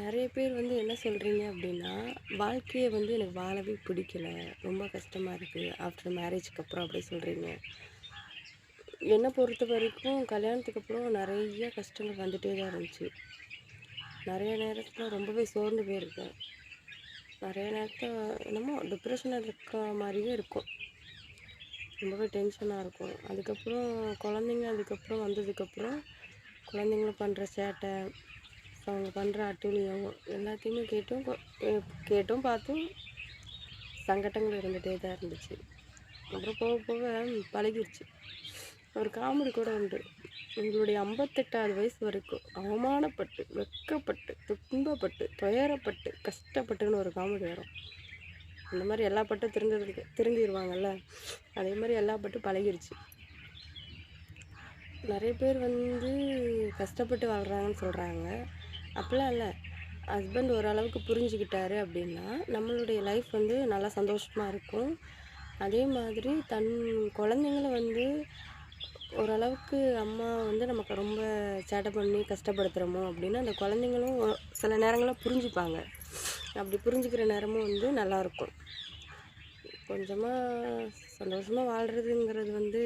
நிறைய பேர் வந்து என்ன சொல்கிறீங்க அப்படின்னா வாழ்க்கையை வந்து எனக்கு வாழவே பிடிக்கல. ரொம்ப கஷ்டமாக இருக்குது ஆஃப்டர் மேரேஜ்க்கு அப்புறம் அப்படி சொல்கிறீங்க என்னை பொறுத்த வரைக்கும் கல்யாணத்துக்கு அப்புறம் நிறைய கஷ்டங்கள் வந்துட்டே தான் இருந்துச்சு. நிறைய நேரத்தில் ரொம்பவே சோர்ந்து போயிருக்கேன். நிறைய நேரத்தில் என்னமோ டிப்ரெஷனில் இருக்க மாதிரியே இருக்கும். ரொம்பவே டென்ஷனாக இருக்கும். அதுக்கப்புறம் குழந்தைங்க அதுக்கப்புறம் வந்ததுக்கப்புறம் குழந்தைங்களும் பண்ணுற சேட்டை அவங்க பண்ணுற அட்டூழியம் எல்லாத்தையுமே கேட்டும் கேட்டும் பார்த்தும் சங்கடங்கள் இருந்துகிட்டே தான் இருந்துச்சு. அப்புறம் போக போக பழகிருச்சு. ஒரு காமெடி கூட உண்டு. உங்களுடைய ஐம்பத்தெட்டாவது வயசு வரைக்கும் அவமானப்பட்டு வெட்கப்பட்டு துன்பப்பட்டு துயரப்பட்டு கஷ்டப்பட்டுன்னு ஒரு காமெடி வரும். அந்த மாதிரி எல்லா பட்டும் திருந்ததுக்கு திருந்திடுவாங்கல்ல அதே மாதிரி எல்லா பட்டும் பழகிருச்சு. நிறைய பேர் வந்து கஷ்டப்பட்டு வாழ்கிறாங்கன்னு சொல்கிறாங்க அப்படிலாம் இல்லை. ஹஸ்பண்ட் ஓரளவுக்கு புரிஞ்சுக்கிட்டாரு அப்படின்னா நம்மளுடைய லைஃப் வந்து நல்லா சந்தோஷமாக இருக்கும். அதே மாதிரி தன் குழந்தைங்கள வந்து ஓரளவுக்கு அம்மா வந்து நமக்கு ரொம்ப சேட்டை பண்ணி கஷ்டப்படுத்துகிறோமோ அப்படின்னா அந்த குழந்தைங்களும் சில நேரங்களில் புரிஞ்சுப்பாங்க. அப்படி புரிஞ்சுக்கிற நேரமும் வந்து நல்லாயிருக்கும் கொஞ்சமாக சந்தோஷமாக வாழ்கிறதுங்கிறது வந்து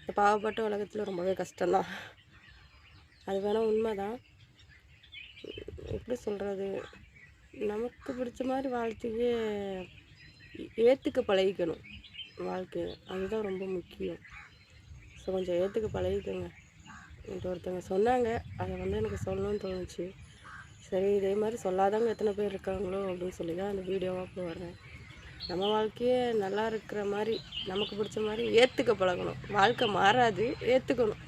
இந்த பாவப்பட்ட உலகத்தில் ரொம்பவே கஷ்டம்தான். அது வேணால் உண்மை தான் எப்படி சொல்கிறது நமக்கு பிடிச்ச மாதிரி வாழ்க்கையே ஏற்றுக்க பழகிக்கணும். வாழ்க்கையை அதுதான் ரொம்ப முக்கியம். ஸோ கொஞ்சம் ஏற்றுக்க பழகிக்கோங்க. என்கிட்ட ஒருத்தவங்க சொன்னாங்க. அதை வந்து எனக்கு சொல்லணும்னு தோணுச்சு. சரி இதே மாதிரி சொல்லாதவங்க எத்தனை பேர் இருக்காங்களோ அப்படின்னு சொல்லி தான் அந்த வீடியோவாக போடுறேன் நம்ம வாழ்க்கையே நல்லா இருக்கிற மாதிரி நமக்கு பிடிச்ச மாதிரி ஏற்றுக்க பழகணும். வாழ்க்கை மாறாது ஏற்றுக்கணும்